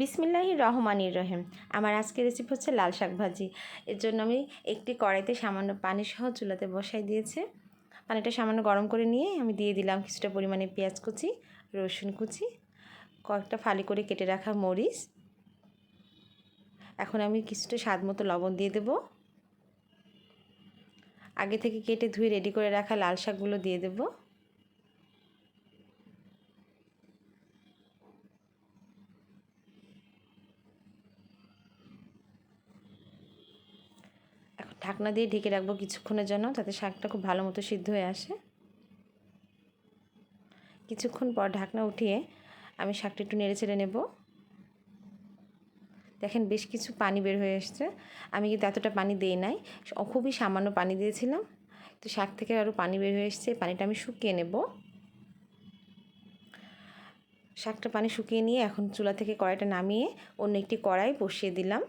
বিসমিল্লাহি রহমানির রহিম। আমার আজকের রেসিপি হচ্ছে লাল শাক ভাজি। এর জন্য আমি একটি কড়াইতে সামান্য পানি সহ চুলাতে বসাই দিয়েছে। পানিটা সামান্য গরম করে নিয়ে আমি দিয়ে দিলাম কিছুটা পরিমাণে পেঁয়াজ কুচি, রসুন কুচি, কয়েকটা ফালি করে কেটে রাখা মরিচ। এখন আমি কিছুটা স্বাদ মতো লবণ দিয়ে দেব। আগে থেকে কেটে ধুয়ে রেডি করে রাখা লাল শাকগুলো দিয়ে দেবো এখন ঢাকনা দিয়ে ঢেকে রাখব কিছুক্ষণের জন্য যাতে শাকটা খুব ভালো মতো সিদ্ধ হয়ে আসে। কিছুক্ষণ পর ঢাকনা উঠিয়ে আমি শাকটা একটু নেড়ে ছেড়ে নেব। দেখেন বেশ কিছু পানি বের হয়ে এসছে। আমি কিন্তু এতটা পানি দিই নাই। খুবই সামান্য পানি দিয়েছিলাম। তো শাক থেকে আরও পানি বের হয়ে এসছে। পানিটা আমি শুকিয়ে নেব। শাকটা পানি শুকিয়ে নিয়ে এখন চুলা থেকে কড়াইটা নামিয়ে অন্য একটি কড়াই বসিয়ে দিলাম।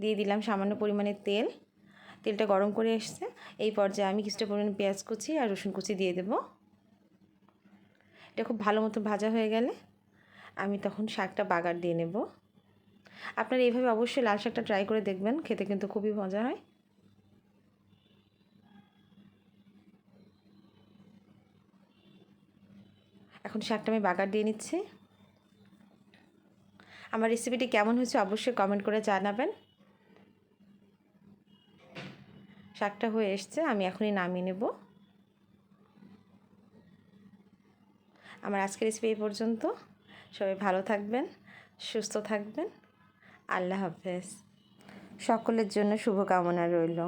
দিয়ে দিলাম সামান্য পরিমাণে তেল। তেলটা গরম করে এসছে। এই পর্যায়ে আমি কিছুটা পরিমাণ পেঁয়াজ কুচি আর রসুন কুচি দিয়ে দেব। এটা খুব ভালো মতো ভাজা হয়ে গেলে আমি তখন শাকটা বাগার দিয়ে নেব। আপনারা এইভাবে অবশ্যই লাল শাকটা ট্রাই করে দেখবেন, খেতে কিন্তু খুবই মজা হয়। এখন শাকটা আমি বাগার দিয়ে নিচ্ছি। আমার রেসিপিটি কেমন হয়েছে অবশ্যই কমেন্ট করে জানাবেন। শাকটা হয়ে এসছে, আমি এখনই নামিয়ে নেব। আমার আজকের রেসিপি এই পর্যন্ত। সবাই ভালো থাকবেন, সুস্থ থাকবেন। আল্লাহ হাফেজ। সকলের জন্য শুভকামনা রইল।